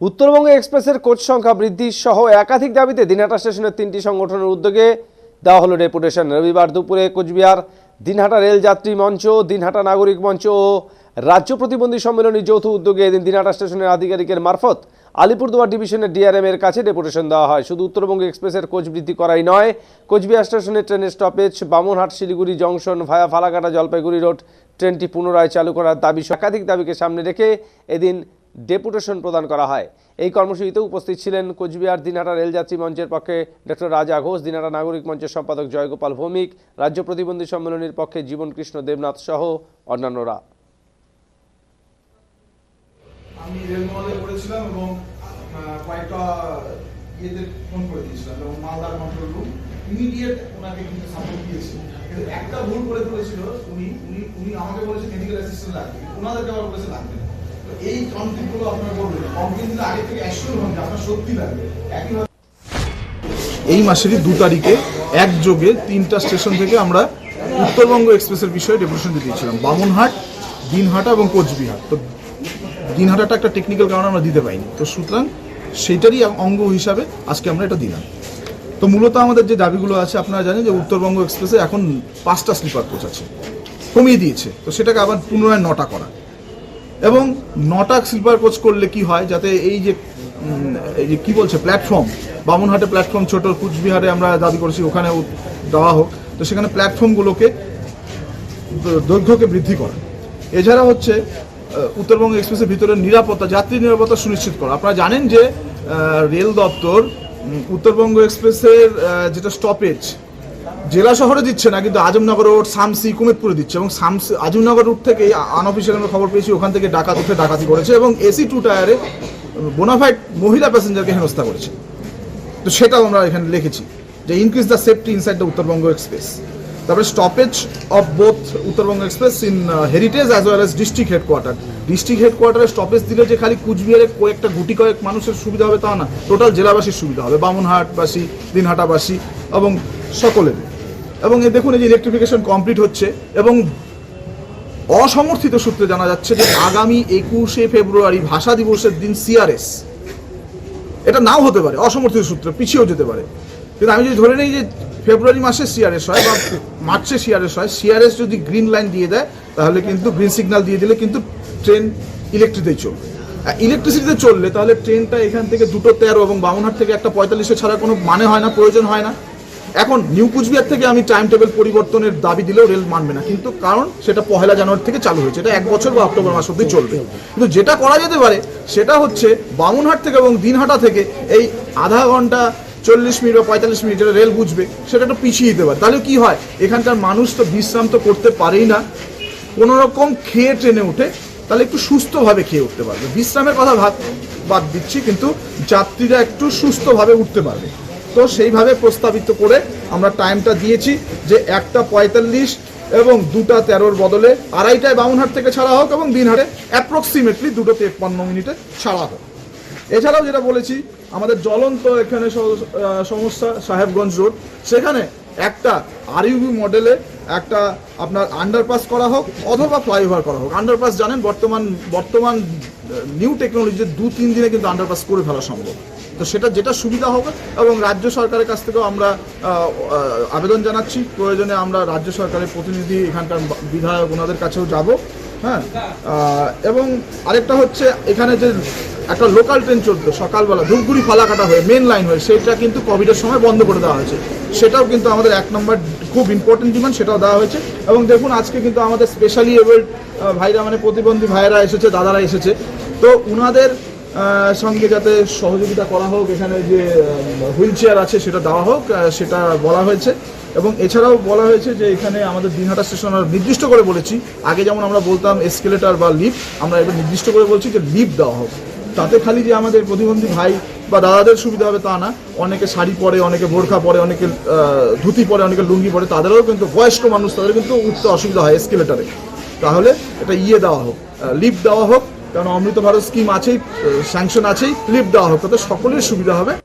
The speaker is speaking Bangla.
উত্তরবঙ্গ এক্সপ্রেসের কোচ সংখ্যা বৃদ্ধি সহ একাধিক দাবিতে দিনহাটা স্টেশনের তিনটি সংগঠনের উদ্যোগে দেওয়া হলো ডেপুটেশন। রবিবার দুপুরে কোচবিহার, দিনহাটা রেল যাত্রী মঞ্চ, দিনহাটা নাগরিক মঞ্চ ও রাজ্য প্রতিবন্ধী সম্মেলনী যৌথ উদ্যোগে এদিন দিনহাটা স্টেশনের আধিকারিকের মারফত আলিপুরদুয়ার ডিভিশনের ডিআরএম এর কাছে ডেপুটেশন দেওয়া হয়। শুধু উত্তরবঙ্গ এক্সপ্রেসের কোচ বৃদ্ধি করাই নয়, কোচবিহার স্টেশনের ট্রেনের stoppage, Bamanhat, Siliguri junction via Falakata, Jalpaiguri road, ট্রেনটি পুনরায় চালু করার দাবি একাধিক দাবিকে সামনে রেখে এদিন ডেপুটেশন প্রদান করা হয়। এই কর্মসূচিতে উপস্থিত ছিলেন কোচবিহার দিনাটা রেলযাত্রী মঞ্চের পক্ষে ডক্টর রাজা ঘোষ দিনাটা নাগরিক মঞ্চের সম্পাদক জয়গোপাল ভৌমিক, রাজ্য প্রতিবন্ধী সম্মেলনের পক্ষে জীবন কৃষ্ণ দেবনাথ সহ অন্যান্যরা। আমি রেলমহলে করেছিলাম এবং কয়েকটা ইয়েদের ফোন করে দিয়েছিলাম এবং মালদার কন্ট্রোল রুম ইমিডিয়েট ওনাকে কিন্তু সাপোর্ট দিয়েছে। কিন্তু একটা ভুল করে ফেলেছিল, উনি উনি উনি আমাকে বলেছে মেডিকেল অ্যাসিস্ট্যান্ট লাগবে ওনাদেরকে আবার বলেছে লাগবে না। এই আগে থেকে অ্যাসিওর আপনার লাগবে। একইভাবে এই মাসেরই দু তারিখে একযোগে তিনটা স্টেশন থেকে আমরা উত্তরবঙ্গ এক্সপ্রেসের বিষয়ে ডেপুটেশন দিয়েছিলাম। বামুনহাট, দিনহাটা এবং কোচবিহার। তো দিনহাটাটা একটা টেকনিক্যাল কারণে আমরা দিতে পাইনি। তো সুতরাং সেইটারই অঙ্গ হিসাবে আজকে আমরা এটা দিলাম। তো মূলত আমাদের যে দাবিগুলো আছে, আপনারা জানেন যে উত্তরবঙ্গ এক্সপ্রেসে এখন পাঁচটা স্লিপার কোচ আছে। কমিয়ে দিয়েছে। তো সেটাকে আবার পুনরায় নটা করা। এবং নটা স্লিপার কোচ করলে কি হয়, যাতে এই যে এই যে কী বলছে প্ল্যাটফর্ম বামুনহাটে প্ল্যাটফর্ম ছোট কুচবিহারে আমরা দাবি করেছি ওখানে দেওয়া হোক। তো সেখানে প্ল্যাটফর্মগুলোকে দৈর্ঘ্যকে বৃদ্ধি করা। এছাড়া হচ্ছে উত্তরবঙ্গ এক্সপ্রেসের ভিতরে নিরাপত্তা, যাত্রী নিরাপত্তা সুনিশ্চিত করা। আপনারা জানেন যে রেল দপ্তর উত্তরবঙ্গ এক্সপ্রেসের যেটা স্টপেজ জেলা শহরে দিচ্ছে না, কিন্তু আজমনগর রোড সামসি কুমেদপুরে দিচ্ছে এবং সামসি আজমনগর রুট থেকে আনঅফিসিয়াল আমরা খবর পেয়েছি, ওখান থেকে ডাকাত উঠে ডাকাতি করেছে এবং এসি টু টায়ারে বোনাফাইড মহিলা প্যাসেঞ্জারকে হেনস্থা করেছে। তো সেটাও আমরা এখানে লিখেছি যে increase the safety inside the Uttarbanga Express তারপরে stoppage of both Uttarbanga Express in heritage as well as district headquarter district হেডকোয়ার্টারে stoppage দিলে যে খালি কুচবিহারে কয়েকটা গুটি কয়েক মানুষের সুবিধা হবে তা না টোটাল জেলাবাসীর সুবিধা হবে, বামুনহাটবাসী, দিনহাটাবাসী এবং সকলের। এবং এ দেখুন, এই যে ইলেকট্রিফিকেশন কমপ্লিট হচ্ছে এবং অসমর্থিত সূত্রে জানা যাচ্ছে যে আগামী একুশে ফেব্রুয়ারি ভাষা দিবসের দিন সিআরএস এটা নাও হতে পারে, অসমর্থিত সূত্রে পিছিয়েও যেতে পারে। কিন্তু আমি যদি ধরে নিই যে ফেব্রুয়ারি মাসে সিআরএস হয় বা মার্চে সিআরএস হয় সিআরএস যদি গ্রিন লাইন দিয়ে দেয়, তাহলে কিন্তু গ্রিন সিগন্যাল দিয়ে দিলে কিন্তু ট্রেন ইলেকট্রিতেই চলবে। ইলেকট্রিসিটিতে চললে তাহলে ট্রেনটা এখান থেকে দুটো তেরো এবং বামনহাট থেকে একটা পঁয়তাল্লিশে ছাড়া কোনো মানে হয় না, প্রয়োজন হয় না। এখন নিউ কুচবিহার থেকে আমি টাইম টেবিল পরিবর্তনের দাবি দিলেও রেল মানবে না। কিন্তু কারণ সেটা পহেলা জানুয়ারি থেকে চালু হয়েছে। এটা এক বছর বা অক্টোবর মাস অব্দি চলবে। কিন্তু যেটা করা যেতে পারে, সেটা হচ্ছে বামুনহাট থেকে এবং দিনহাটা থেকে এই আধা ঘণ্টা চল্লিশ মিনিট বা পঁয়তাল্লিশ মিনিট যেটা রেল বুঝবে, সেটা একটু পিছিয়ে দিতে পারে। তাহলে কি হয়? এখানকার মানুষ তো বিশ্রাম তো করতে পারেই না। কোনো রকম খেয়ে ট্রেনে উঠে তাহলে একটু সুস্থভাবে খেয়ে উঠতে পারবে। বিশ্রামের কথা ভাত বাদ দিচ্ছি, কিন্তু যাত্রীরা একটু সুস্থভাবে উঠতে পারবে। তো সেইভাবে প্রস্তাবিত করে আমরা টাইমটা দিয়েছি যে একটা পঁয়তাল্লিশ এবং দুটা তেরোর বদলে আড়াইটায় বামুনহাট থেকে ছাড়া হোক এবং দিনহাটে অ্যাপ্রক্সিমেটলি দুটো তেপ্পান্ন মিনিটে ছাড়া হোক। এছাড়াও যেটা বলেছি, আমাদের জ্বলন্ত এখানে সমস্যা সাহেবগঞ্জ রোড, সেখানে একটা আরইউবি মডেলে একটা আপনার আন্ডারপাস করা হোক অথবা ফ্লাইওভার করা হোক। আন্ডারপাস জানেন, বর্তমান বর্তমান নিউ টেকনোলজিতে দু তিন দিনে কিন্তু আন্ডারপাস করে ফেলা সম্ভব। তো সেটা যেটা সুবিধা হবে এবং রাজ্য সরকারের কাছ থেকেও আমরা আবেদন জানাচ্ছি। প্রয়োজনে আমরা রাজ্য সরকারের প্রতিনিধি এখানকার বিধায়ক ওনাদের কাছেও যাব। হ্যাঁ? এবং আরেকটা হচ্ছে এখানে যে একটা লোকাল ট্রেন চলতো, সকালবেলা ধূপগুড়ি ফালাকাটা হয়ে মেন লাইন হয়ে, সেটা কিন্তু কোভিডের সময় বন্ধ করে দেওয়া হয়েছে। সেটাও কিন্তু আমাদের এক নম্বর খুব ইম্পর্টেন্ট ডিমান্ড সেটাও দেওয়া হয়েছে। এবং দেখুন, আজকে কিন্তু আমাদের স্পেশালি এবেল্ড ভাইরা মানে প্রতিবন্ধী ভাইরা এসেছে, দাদারা এসেছে। তো উনাদের সঙ্গে যাতে সহযোগিতা করা হোক, এখানে যে হুইল চেয়ার আছে সেটা দেওয়া হোক সেটা বলা হয়েছে। এবং এছাড়াও বলা হয়েছে যে এখানে আমাদের দিনহাটা স্টেশন নির্দিষ্ট করে বলেছি, আগে যেমন আমরা বলতাম এসকেলেটার বা লিফট আমরা এবার নির্দিষ্ট করে বলছি যে লিফট দেওয়া হোক। তাতে খালি যে আমাদের প্রতিবন্ধী ভাই বা দাদাদের সুবিধা হবে তা না, অনেকে শাড়ি পরে, অনেকে বোরখা পরে, অনেকে ধুতি পরে, অনেকে লুঙ্গি পরে, তাদেরও কিন্তু, বয়স্ক মানুষ, তাদের কিন্তু উঠতে অসুবিধা হয় এসকেলেটারে তাহলে এটা ইয়ে দেওয়া হোক লিফট দেওয়া হোক কারণ অমৃত ভারত স্কিম আছেই স্যাংশন আছেই লিফট দেওয়া হোক তাতে সকলের সুবিধা হবে।